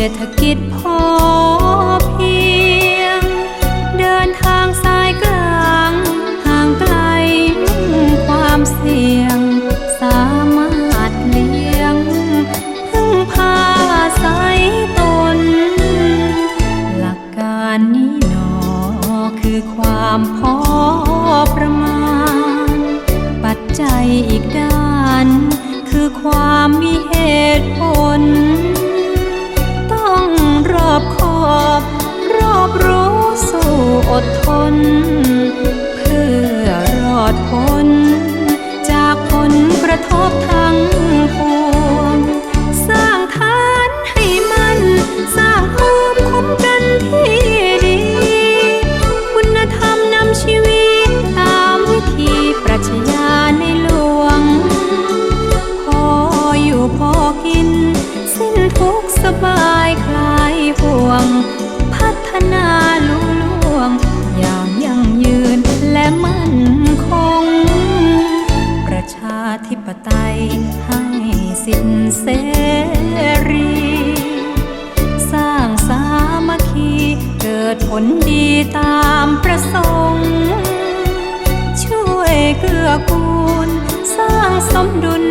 แบ บายคลายห่วง พัฒนาลุล่วง อย่างยั่งยืนและมั่นคง ประชาธิปไตยให้สิทธิเสรี สร้างสามัคคีเกิดผลดีตามประสงค์ ช่วยเกื้อกูล สร้างสมดุล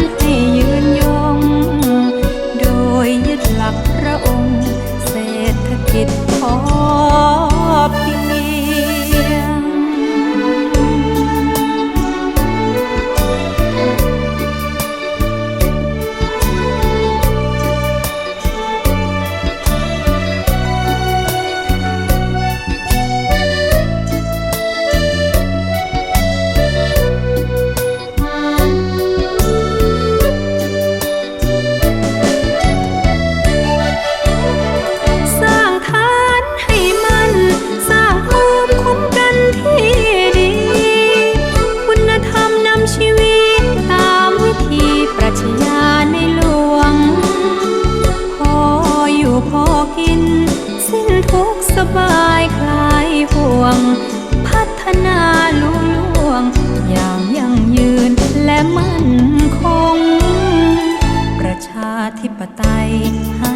ไตยให้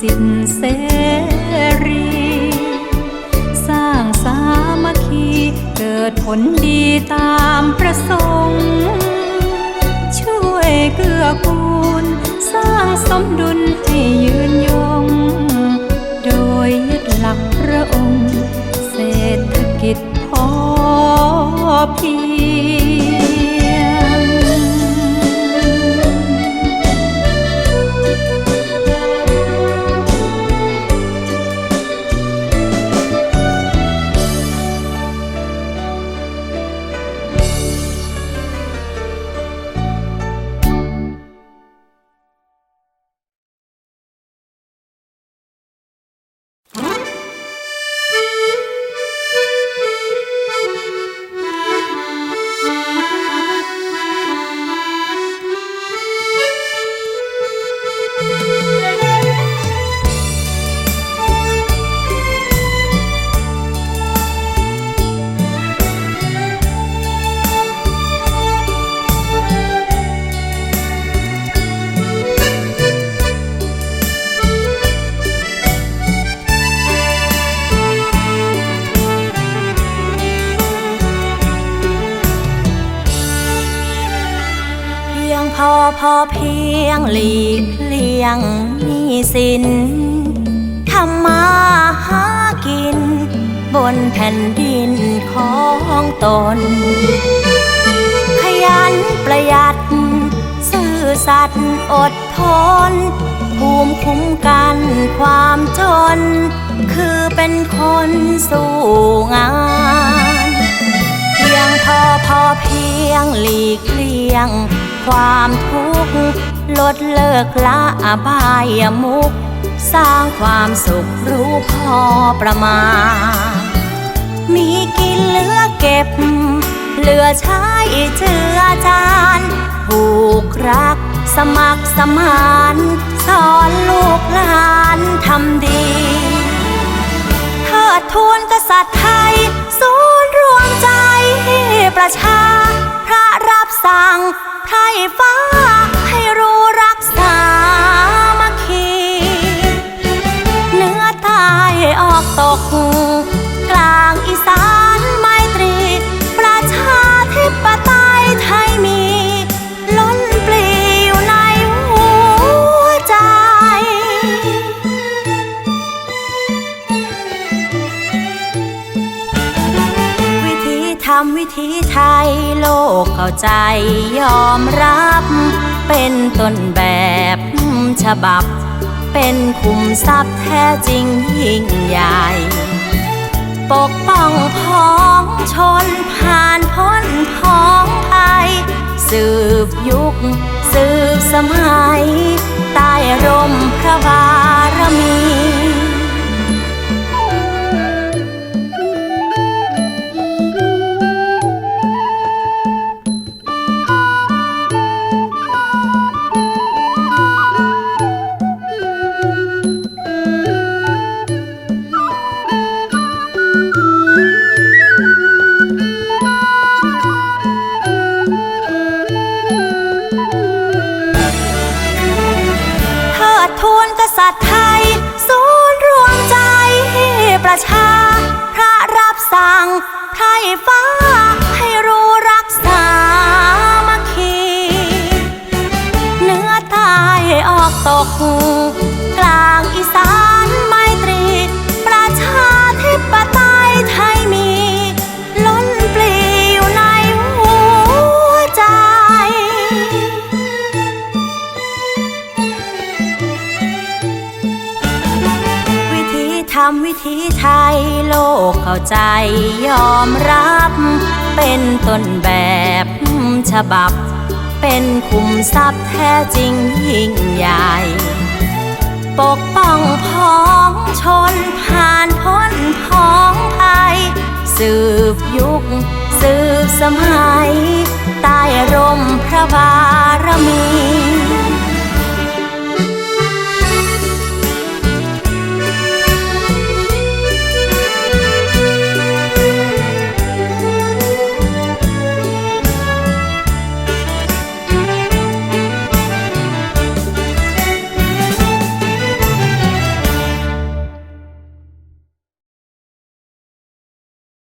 สิทธิเสรี สร้างสามัคคีเกิดผลดีตามประสงค์ ช่วยเกื้อกูล สร้างสมดุลให้ยืนยง โดยยึดหลักพระองค์ เศรษฐกิจพอเพียง อพอเพียงหลีกเลี่ยงหนี้สินทำมาหากิน บนแผ่นดินของตน ขยันประหยัด ซื่อสัตย์อดทน ภูมิคุ้มกันความจน คือเป็นคนสู้งานเพียงพอพอเพียงหลีกเลี่ยง ความทุกข์ลดเลิกละอบายมุก สร้างความสุขรู้พอประมาณ มีกินเหลือเก็บ เหลือใช้เจือจานผูกรักสมัครสมานสอนลูกหลานทำดีเทิดทูนกษัตริย์ไทย ศูนย์รวมใจประชา พระรับสั่ง ให้ฟ้าให้รู้รักษามาคีเนื้อตายออกตกหัว คำวิธีไทยโลกเข้าใจยอมรับ เป็นต้นแบบฉบับ เป็นคุมทรัพย์แท้จริงยิ่งใหญ่ ปกป้องพ้องชนผ่านพ้นพ้องไทยสืบยุค สืบสมัย ใต้ร่มพระบารมี พระรับสั่งไพรฟ้า เข้าใจยอมรับ เป็นต้นแบบฉบับ เป็นคุมทรัพย์แท้จริงยิ่งใหญ่ ปกป้องพ้องชนผ่านพ้นพ้องไทยสืบยุค สืบสมัย ใต้ร่มพระบารมี